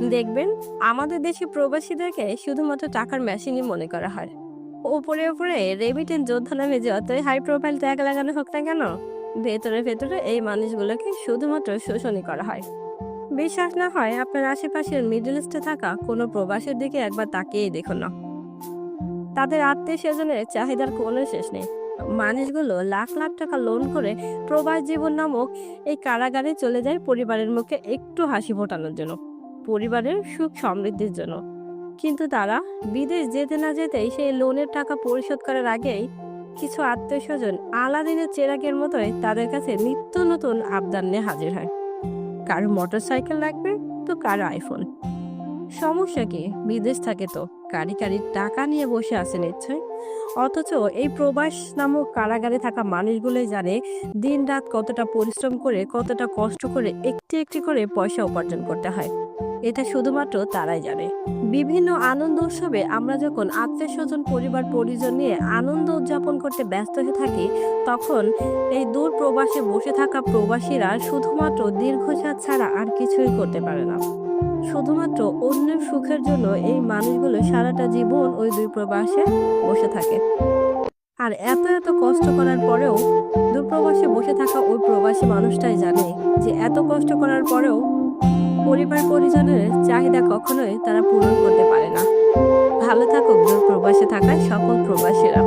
দেখবেন, আমাদের দেশে প্রবাসীদেরকে শুধুমাত্র টাকার মেশিনই মনে করা হয়। ওপরে ওপরে রেমিটেন্স যোদ্ধা নামে যতই হাই প্রোফাইল ট্যাগ লাগানো হোক না কেন, ভেতরে ভেতরে এই মানুষগুলোকে শুধুমাত্র শোষণই করা হয়। বিশ্বাস না হয় আপনার আশেপাশের মিডল ইস্টে থাকা কোনো প্রবাসের দিকে একবার তাকিয়েই দেখুন। না তাদের আত্মীয় স্বজনের চাহিদার কোনো শেষ নেই। মানুষগুলো লাখ লাখ টাকা লোন করে প্রবাস জীবন নামক এই কারাগারে চলে যায় পরিবারের মুখে একটু হাসি ফোটানোর জন্য। পরিবারের সুখ সমৃদ্ধির জন্য। কিন্তু তারা বিদেশ যেতে না যেতেই সেই লোনের টাকা পরিশোধ করার আগেই কিছু আত্মীয় স্বজন আলাদিনের চেরাগের মতোই তাদের কাছে নিত্য নতুন আবদার নিয়ে হাজির হয়। কারও মোটর সাইকেল লাগবে তো কারও আইফোন। সমস্যা কি? বিদেশ থাকে তো। কারি কারি টাকা নিয়ে বসে আছে নিশ্চয়। অথচ এই প্রবাস নামক কারাগারে থাকা মানুষগুলোই জানে দিন রাত কতটা পরিশ্রম করে, কতটা কষ্ট করে একটি একটি করে পয়সা উপার্জন করতে হয়। এটা শুধুমাত্র তারাই জানে। বিভিন্ন আনন্দ উৎসবে আমরা যখন আত্মীয় স্বজন পরিবার, পরিজন নিয়ে আনন্দ উদযাপন করতে ব্যস্ত হয়ে থাকি, তখন এই দূর প্রবাসে বসে থাকা প্রবাসীরা শুধুমাত্র দীর্ঘসাদ ছাড়া আর কিছুই করতে পারে না। শুধুমাত্র অন্যের সুখের জন্য এই মানুষগুলো সারাটা জীবন ওই দুই প্রবাসে বসে থাকে। আর এত এত কষ্ট করার পরেও দূরপ্রবাসে বসে থাকা ওই প্রবাসী মানুষটাই জানে যে এত কষ্ট করার পরেও পরিবার পরিজনের চাহিদা কখনোই তারা পূরণ করতে পারে না। ভালো থাকুক দূর প্রবাসে থাকা সকল প্রবাসীরা।